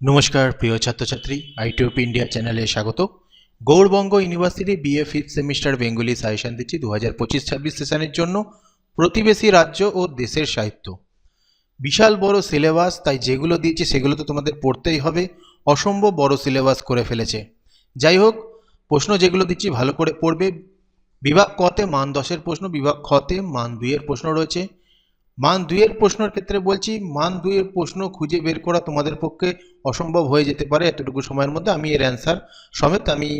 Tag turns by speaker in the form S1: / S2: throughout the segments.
S1: নমস্কার, প্রিয় ছাত্রছাত্রী আইটিউপ ইন্ডিয়া চ্যানেলে স্বাগত। Gourbanga university BA fifth semester Bengali suggestion দিচ্ছি দু হাজার পঁচিশ ছাব্বিশ সেশনের জন্য, প্রতিবেশী রাজ্য ও দেশের সাহিত্য। বিশাল বড় সিলেবাস তাই যেগুলো দিয়েছি সেগুলো তো তোমাদের পড়তেই হবে, অসম্ভব বড় সিলেবাস করে ফেলেছে। যাই হোক, প্রশ্ন যেগুলো দিচ্ছি ভালো করে পড়বে। বিভাগ কতে মান দশের প্রশ্ন, বিভাগ খতে মান দুইয়ের প্রশ্ন রয়েছে। মান দুইয়ের প্রশ্নের ক্ষেত্রে বলছি, মান দুইয়ের প্রশ্ন খুঁজে বের করা তোমাদের পক্ষে অসম্ভব হয়ে যেতে পারে। এতটুকু সময়ের মধ্যে আমি এর অ্যান্সার সমেত আমি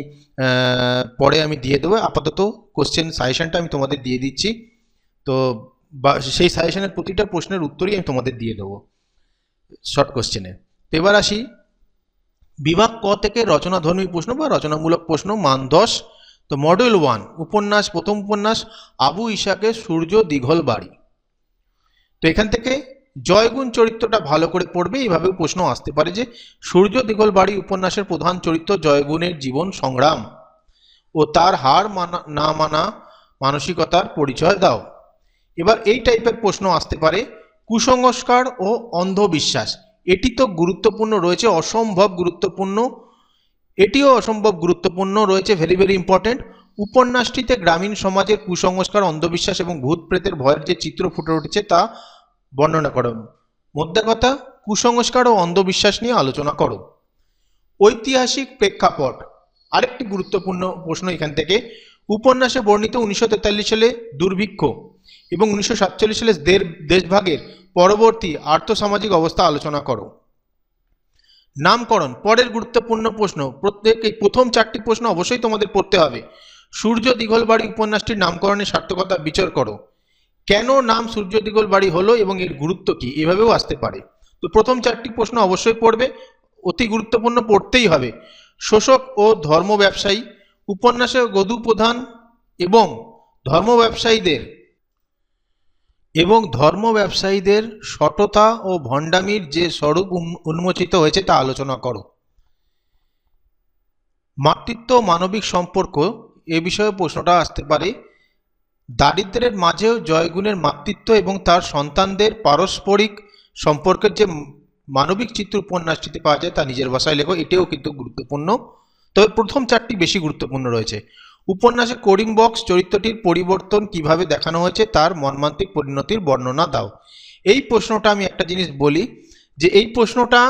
S1: পরে আমি দিয়ে দেবো। আপাতত কোশ্চেন সাজেশানটা আমি তোমাদের দিয়ে দিচ্ছি। তো, বা, সেই সাজেশানের প্রতিটা প্রশ্নের উত্তরই আমি তোমাদের দিয়ে দেবো শর্ট কোশ্চেনে তো এবার আসি। বিভাগ ক থেকে রচনাধর্মী প্রশ্ন বা রচনামূলক প্রশ্ন, মান দশ। তো মডেল ওয়ান উপন্যাস, প্রথম উপন্যাস, আবু ইশাকের সূর্য দীঘল বাড়ি। তো এখান থেকে জয়গুণ চরিত্রটা ভালো করে পড়বে এইভাবে প্রশ্ন আসতে পারে যে সূর্য দীঘল বাড়ি উপন্যাসের প্রধান চরিত্র জয়গুণের জীবন সংগ্রাম ও তার হার মানা, না মানা মানসিকতার পরিচয় দাও। এবার এই টাইপের প্রশ্ন আসতে পারে, কুসংস্কার ও অন্ধবিশ্বাস, এটি তো গুরুত্বপূর্ণ রয়েছে, অসম্ভব গুরুত্বপূর্ণ, এটিও অসম্ভব গুরুত্বপূর্ণ রয়েছে ভেরি ভেরি ইম্পর্টেন্ট উপন্যাসটিতে গ্রামীণ সমাজের কুসংস্কার, অন্ধবিশ্বাস এবং ভূত প্রেতের ভয়ের যে চিত্র ফুটে উঠেছে তা বর্ণনা করো। মধ্যে কথা, কুসংস্কার ও অন্ধবিশ্বাস নিয়ে আলোচনা করো। ঐতিহাসিক প্রেক্ষাপট। আরেকটি গুরুত্বপূর্ণ প্রশ্ন এখান থেকে। উপন্যাসে বর্ণিত উনিশশো তেতাল্লিশ সালে দুর্ভিক্ষ এবং উনিশশো সাতচল্লিশ সালে দেশভাগের পরবর্তী আর্থসামাজিক অবস্থা আলোচনা করো। নামকরণ। পরের গুরুত্বপূর্ণ প্রশ্ন। প্রত্যেক প্রথম চারটি প্রশ্ন অবশ্যই তোমাদের পড়তে হবে। সূর্য দীঘলবাড়ি উপন্যাসটির নামকরণের সার্থকতা বিচার করো। কেন নাম সূর্য দীঘলবাড়ি হলো এবং এর গুরুত্ব কি? এভাবেও আসতে পারে। তো প্রথম চারটি প্রশ্ন অবশ্যই পড়বে, অতি গুরুত্বপূর্ণ পড়তেই হবে। শোষক ও ধর্ম ব্যবসায়ী, উপন্যাসে গদু প্রধান এবং ধর্ম ব্যবসায়ীদের এবং ধর্ম ব্যবসায়ীদের সততা ও ভণ্ডামির যে স্বরূপ উন্মোচিত হয়েছে তা আলোচনা করো। মাতৃত্ব মানবিক সম্পর্ক এ বিষয়ে প্রশ্নটা আসতে পারে। দারিদ্র্যের মাঝেও জয়গুণের মাতৃত্ব এবং তার সন্তানদের পারস্পরিক সম্পর্কের যে মানবিক চিত্র উপন্যাসটিতে পাওয়া যায় তা নিজের ভাষায় লেখো, এটিও কিন্তু গুরুত্বপূর্ণ। তবে প্রথম চারটি বেশি গুরুত্বপূর্ণ রয়েছে। উপন্যাসে করিম বক্স চরিত্রটির পরিবর্তন কীভাবে দেখানো হয়েছে তার মর্মান্তিক পরিণতির বর্ণনা দাও। এই প্রশ্নটা আমি একটা জিনিস বলি যে এই প্রশ্নটা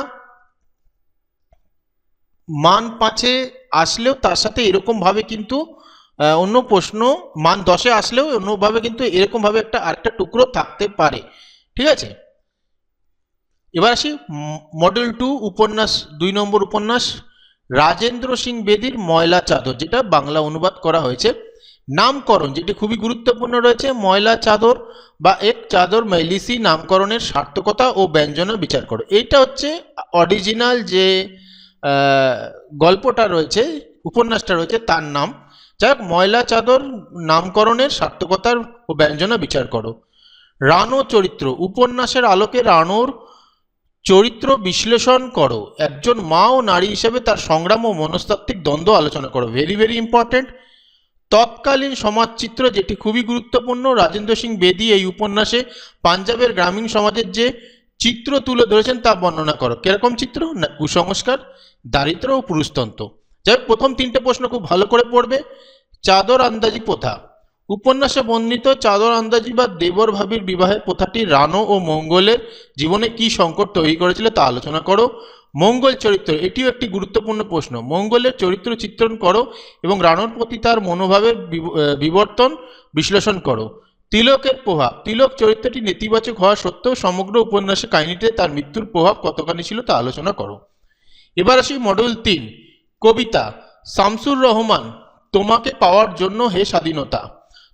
S1: মান পাঁচে আসলেও তার সাথে এরকমভাবে কিন্তু অন্য প্রশ্ন, মান দশে আসলেও অন্যভাবে কিন্তু এরকমভাবে একটা আরেকটা টুকরো থাকতে পারে। ঠিক আছে? এবার আসি মডেল টু উপন্যাস, দুই নম্বর উপন্যাস, রাজেন্দ্র সিং বেদির ময়লা চাদর, যেটা বাংলা অনুবাদ করা হয়েছে। নামকরণ, যেটি খুবই গুরুত্বপূর্ণ রয়েছে, ময়লা চাদর বা এক চাদর মেলিসি নামকরণের সার্থকতা ও ব্যঞ্জনা বিচার করো। এইটা হচ্ছে অরিজিনাল যে গল্পটা রয়েছে, উপন্যাসটা রয়েছে, তার নাম। যাই হোক ময়লা চাদর নামকরণের সার্থকতার ও ব্যঞ্জনা বিচার করো। রানো চরিত্র, উপন্যাসের আলোকে রানোর চরিত্র বিশ্লেষণ করো। একজন মা ও নারী হিসেবে তার সংগ্রাম ও মনস্তাত্ত্বিক দ্বন্দ্ব আলোচনা করো। ভেরি ভেরি ইম্পর্টেন্ট তৎকালীন সমাজচিত্র যেটি খুবই গুরুত্বপূর্ণ, রাজেন্দ্র সিং বেদি এই উপন্যাসে পাঞ্জাবের গ্রামীণ সমাজের যে চিত্র তুলে ধরেছেন তা বর্ণনা করো। কীরকম চিত্র? না, কুসংস্কার দারিদ্র ও পুরুষতন্ত্র। যাই প্রথম তিনটে প্রশ্ন খুব ভালো করে পড়বে। চাদর আন্দাজি প্রথা। উপন্যাসে বর্ণিত চাদর আন্দাজি বা দেবর ভাবির বিবাহের প্রথাটি রানো ও মঙ্গলের জীবনে কি সংকট তৈরি করেছিল তা আলোচনা করো। মঙ্গল চরিত্র, এটিও একটি গুরুত্বপূর্ণ প্রশ্ন। মঙ্গলের চরিত্র চিত্রণ করো এবং রানোর প্রতি তার মনোভাবের বিবর্তন বিশ্লেষণ করো। তিলকের প্রভাব, তিলক চরিত্রটি নেতিবাচক হওয়া সত্ত্বেও সমগ্র উপন্যাসের কাহিনীতে তার মৃত্যুর প্রভাব কতখানি ছিল তা আলোচনা করো। এবার আসি মডেল তিন। কবিতা, শামসুর রহমান, তোমাকে পাওয়ার জন্য হে স্বাধীনতা।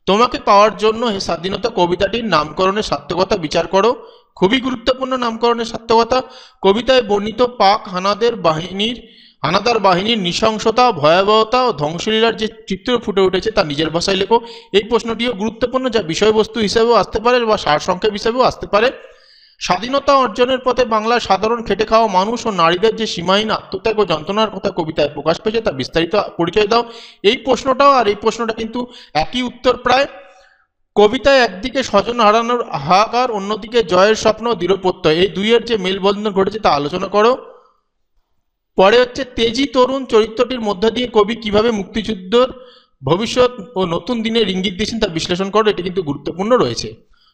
S1: তোমাকে পাওয়ার জন্য হে স্বাধীনতা কবিতাটির নামকরণের সার্থকতা বিচার করো। খুবই গুরুত্বপূর্ণ নামকরণের সার্থকতা। কবিতায় বর্ণিত পাক হানাদের বাহিনীর, হানাদার বাহিনীর নৃশংসতা, ভয়াবহতা ও ধ্বংসলীলার যে চিত্র ফুটে উঠেছে তা নিজের ভাষায় লেখো। এই প্রশ্নটিও গুরুত্বপূর্ণ যা বিষয়বস্তু হিসেবেও আসতে পারে বা সারসংক্ষেপ হিসেবেও আসতে পারে। স্বাধীনতা অর্জনের পথে বাংলার সাধারণ খেটে খাওয়া মানুষ ও নারীদের যে সীমাহীন আত্মত্যাগ ও যন্ত্রণার কথা কবিতায় প্রকাশ পেয়েছে, তা বিস্তারিত পরিচয় দাও। এই প্রশ্নটাও আর এই প্রশ্নটা কিন্তু একই উত্তর প্রায়। কবিতায় একদিকে স্বজন হারানোর হাহাকার, অন্যদিকে জয়ের স্বপ্ন দৃঢ়প্রত্যয় এই দুইয়ের যে মেলবন্ধন ঘটেছে তা আলোচনা করো। পরে হচ্ছে, তেজি তরুণ চরিত্রটির মধ্য দিয়ে কবি কীভাবে মুক্তিযুদ্ধর ভবিষ্যৎ ও নতুন দিনের ইঙ্গিত দিয়েছেন তা বিশ্লেষণ করো, এটি কিন্তু গুরুত্বপূর্ণ রয়েছে।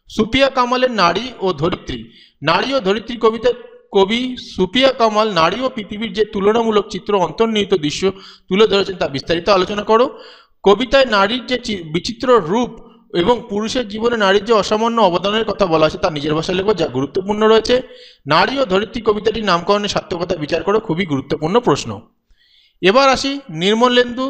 S1: সুপিয়া কামালের নারী ও ধরিত্রী। নারী ও ধরিত্রী কবিতা কবি সুপিয়া কামাল নারী ও পৃথিবীর যে তুলনামূলক চিত্র অন্তর্নিহিত দৃশ্য তুলে ধরেছেন তা বিস্তারিত আলোচনা করো। কবিতায় নারীর যে বিচিত্র রূপ এবং পুরুষের জীবনে নারীর যে অসামান্য অবদানের কথা বলা আছে তা নিজের ভাষায় লেখো যা গুরুত্বপূর্ণ রয়েছে। নারী ও ধরিত্রী কবিতাটির নামকরণের সার্থকতা বিচার করো, খুবই গুরুত্বপূর্ণ প্রশ্ন। এবার আসি নির্মলেন্দু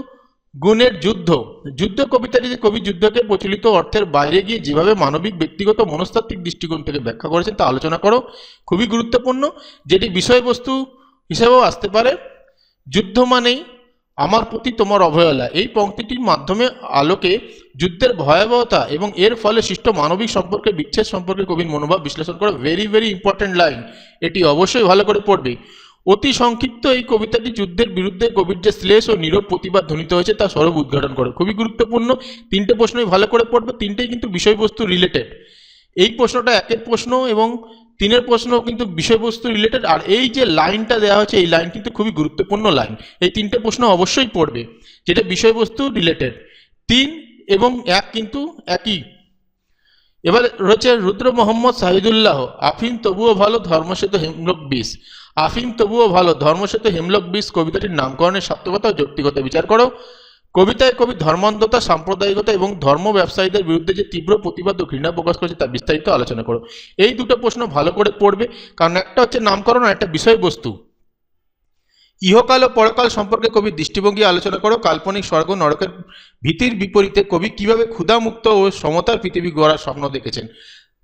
S1: গুণের যুদ্ধ। যুদ্ধ কবিতাটিতে কবি যুদ্ধকে প্রচলিত অর্থের বাইরে গিয়ে যেভাবে মানবিক, ব্যক্তিগত, মনস্তাত্ত্বিক দৃষ্টিকোণ থেকে ব্যাখ্যা করেছেন তা আলোচনা করো। খুবই গুরুত্বপূর্ণ। যেটি বিষয়বস্তু হিসেবেও আসতে পারে। যুদ্ধ মানেই আমার প্রতি তোমার অবহেলা। এই পংক্তিটির মাধ্যমে আলোকে যুদ্ধের ভয়াবহতা এবং এর ফলে সৃষ্ট মানবিক সম্পর্কে বিচ্ছেদ সম্পর্কে কবির মনোভাব বিশ্লেষণ করে ভেরি ভেরি ইম্পর্ট্যান্ট লাইন এটি অবশ্যই ভালো করে পড়বে। অতি সংক্ষিপ্ত এই কবিতাটি যুদ্ধের বিরুদ্ধে কবির যে শ্লেষ ও নীরব প্রতিবাদ ধ্বনিত হয়েছে, তা স্বরূপ উদ্ঘাটন করে। খুবই গুরুত্বপূর্ণ। তিনটে প্রশ্নই ভালো করে পড়বে, তিনটেই কিন্তু বিষয়বস্তু রিলেটেড এই প্রশ্নটা একের প্রশ্ন এবং তিনের প্রশ্ন কিন্তু বিষয়বস্তু রিলেটেড আর এই যে লাইনটা দেওয়া হয়েছে, এই লাইন কিন্তু খুবই গুরুত্বপূর্ণ লাইন। এই তিনটে প্রশ্ন অবশ্যই পড়বে, যেটা বিষয়বস্তু রিলেটেড তিন এবং এক কিন্তু একই। এবার রয়েছে রুদ্র মোহাম্মদ শাহিদুল্লাহ আফিম তবুও ভালো ধর্মসেতু হেমলক বিষ। আফিম, তবুও ভালো। ধর্মসেতু, হেমলক বিষ কবিতাটির নামকরণের সার্থকতা ও যৌক্তিকতা বিচার করো। কবিতায় কবি ধর্মান্ধতা, সাম্প্রদায়িকতা এবং ধর্ম ব্যবসায়ীদের বিরুদ্ধে যে তীব্র প্রতিবাদ ও ঘৃণা প্রকাশ করেছে তা বিস্তারিত আলোচনা করো। এই দুটো প্রশ্ন ভালো করে পড়বে, কারণ একটা হচ্ছে নামকরণ আর একটা বিষয়বস্তু। ইহকাল ও পরকাল সম্পর্কে কবি দৃষ্টিভঙ্গি আলোচনা করো। কাল্পনিক স্বর্গ নরকের ভীতির বিপরীতে কবি কীভাবে ক্ষুধামুক্ত ও সমতার পৃথিবী গড়ার স্বপ্ন দেখেছেন?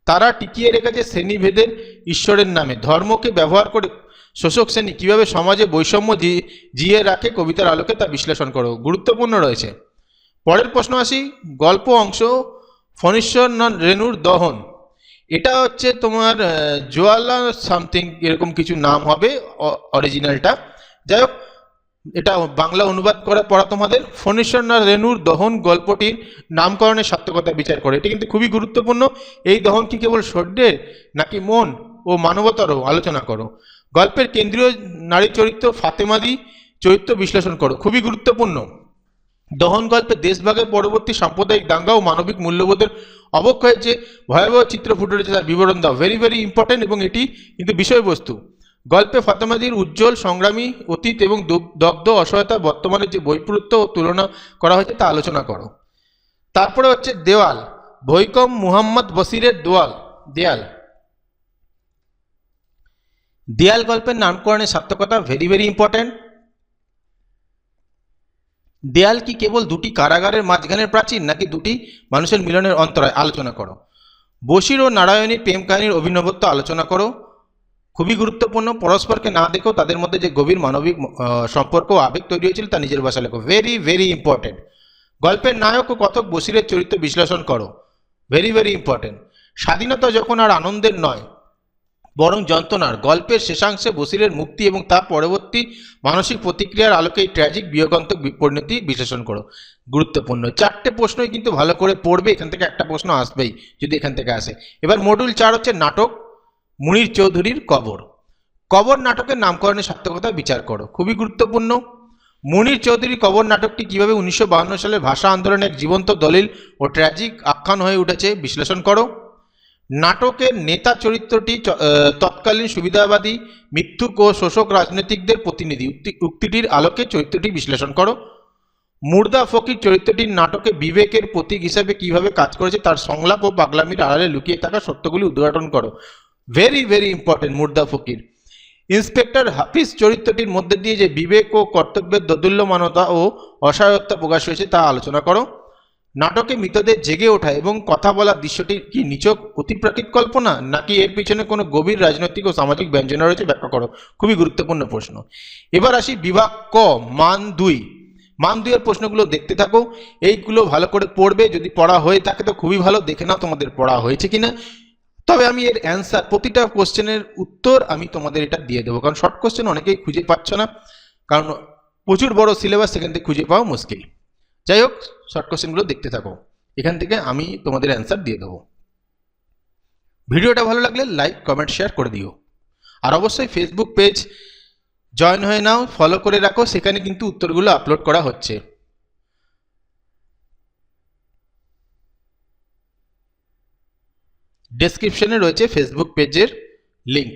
S1: তারা টিকিয়ে রেখেছে শ্রেণীভেদের ঈশ্বরের নামে। ধর্মকে ব্যবহার করে শোষক শ্রেণি কীভাবে সমাজে বৈষম্য জিয়ে রাখে কবিতার আলোকে তা বিশ্লেষণ করো। গুরুত্বপূর্ণ রয়েছে। পরের প্রশ্ন আসি, গল্প অংশ ফণীশ্বর রেণুর দহন। এটা হচ্ছে তোমার জোয়ালা সামথিং এরকম কিছু নাম হবে অরিজিনালটা। যাই হোক, এটা বাংলা অনুবাদ করা, পড়া তোমাদের। ফণীশ্বর না রেণুর দহন গল্পটির নামকরণের সার্থকতা বিচার করে। এটি কিন্তু খুবই গুরুত্বপূর্ণ। এই দহন কি কেবল শরীরের নাকি মন ও মানবতারও? আলোচনা করো। গল্পের কেন্দ্রীয় নারী চরিত্র ফাতেমাদি চরিত্র বিশ্লেষণ করো, খুবই গুরুত্বপূর্ণ। দহন গল্পে দেশভাগের পরবর্তী সাম্প্রদায়িক দাঙ্গা ও মানবিক মূল্যবোধের অবক্ষয়ের যে ভয়াবহ চিত্র ফুটে উঠেছে তার বিবরণ দাও। ভেরি ভেরি ইম্পর্টেন্ট এবং এটি কিন্তু বিষয়বস্তু। গল্পে ফাতেমাদির উজ্জ্বল, সংগ্রামী, অতীত এবং দগ্ধ অসহায়তা বর্তমানে যে বৈপরীত্য ও তুলনা করা হয়েছে তা আলোচনা করো। তারপরে হচ্ছে দেওয়াল। ভৈকম মুহাম্মদ বসিরের দোয়াল দেয়াল দেয়াল গল্পের নামকরণের সার্থকতা ভেরি ভেরি ইম্পর্ট্যান্ট দেয়াল কি কেবল দুটি কারাগারের মাঝখানের প্রাচীর নাকি দুটি মানুষের মিলনের অন্তরায়? আলোচনা করো। বশির ও নারায়ণীর প্রেম কাহিনীর অভিনবত্ব আলোচনা করো। খুবই গুরুত্বপূর্ণ। পরস্পরকে না দেখেও তাদের মধ্যে যে গভীর মানবিক সম্পর্ক আবেগ তৈরি হয়েছিল তা নিজের ভাষা লেখো। ভেরি ভেরি ইম্পর্টেন্ট গল্পের নায়ক ও কথক বশিরের চরিত্র বিশ্লেষণ করো। ভেরি ভেরি ইম্পর্টেন্ট স্বাধীনতা যখন আর আনন্দের নয় বরং যন্ত্রণার। গল্পের শেষাংশে বসিরের মুক্তি এবং তার পরবর্তী মানসিক প্রতিক্রিয়ার আলোকে এই ট্র্যাজিক বিয়োগান্তক পরিণতি বিশ্লেষণ করো। গুরুত্বপূর্ণ। চারটে প্রশ্নই কিন্তু ভালো করে পড়বে, এখান থেকে একটা প্রশ্ন আসবেই, যদি এখান থেকে আসে। এবার মডিউল চার হচ্ছে নাটক, মুনির চৌধুরীর কবর। কবর নাটকের নামকরণের সার্থকতা বিচার করো। খুবই গুরুত্বপূর্ণ। মুনির চৌধুরী কবর নাটকটি কীভাবে উনিশশো বাহান্ন সালে ভাষা আন্দোলনের জীবন্ত দলিল ও ট্র্যাজিক আখ্যান হয়ে উঠেছে, বিশ্লেষণ করো। নাটকের নেতা চরিত্রটি তৎকালীন সুবিধাবাদী, মিথ্যুক ও শোষক রাজনৈতিকদের প্রতিনিধি। উক্তি- উক্তিটির আলোকে চরিত্রটি বিশ্লেষণ করো। মুর্দা ফকির চরিত্রটির নাটকে বিবেকের প্রতীক হিসেবে কীভাবে কাজ করেছে তার সংলাপ ও পাগলামির আড়ালে লুকিয়ে থাকা সত্যগুলি উদ্ঘাটন করো। ভেরি ভেরি ইম্পর্টেন্ট মুর্দা ফকির। ইন্সপেক্টর হাফিজ চরিত্রটির মধ্যে দিয়ে যে বিবেক ও কর্তব্যের দোদুল্যমানতা ও অসহায়তা প্রকাশ হয়েছে তা আলোচনা করো। নাটকে মৃতদের জেগে ওঠা এবং কথা বলার দৃশ্যটি কি নিচক অতিপ্রাকৃত কল্পনা, নাকি এর পিছনে কোনো গভীর রাজনৈতিক ও সামাজিক ব্যঞ্জনা রয়েছে? ব্যাখ্যা করো। খুবই গুরুত্বপূর্ণ প্রশ্ন। এবার আসি বিভাগ ক, মান দুই। মান দুইয়ের প্রশ্নগুলো দেখতে থাকো। এইগুলো ভালো করে পড়বে, যদি পড়া হয়ে থাকে তো খুবই ভালো। দেখে নাও তোমাদের পড়া হয়েছে কিনা। তবে আমি এর অ্যান্সার প্রতিটা কোশ্চেনের উত্তর আমি তোমাদের এটা দিয়ে দেবো। কারণ শর্ট কোশ্চেন অনেকেই খুঁজে পাচ্ছ না। কারণ প্রচুর বড় সিলেবাস সেখান থেকে খুঁজে পাওয়া মুশকিল। যাই হোক শর্ট কোশ্চেনগুলো দেখতে থাকো। এখান থেকে আমি তোমাদের অ্যান্সার দিয়ে দেবো। ভিডিওটা ভালো লাগলে লাইক কমেন্ট শেয়ার করে দিও। আর অবশ্যই ফেসবুক পেজ জয়েন হয়ে নাও ফলো করে রাখো, সেখানে কিন্তু উত্তরগুলো আপলোড করা হচ্ছে। ডেসক্রিপশনে রয়েছে ফেসবুক পেজের লিঙ্ক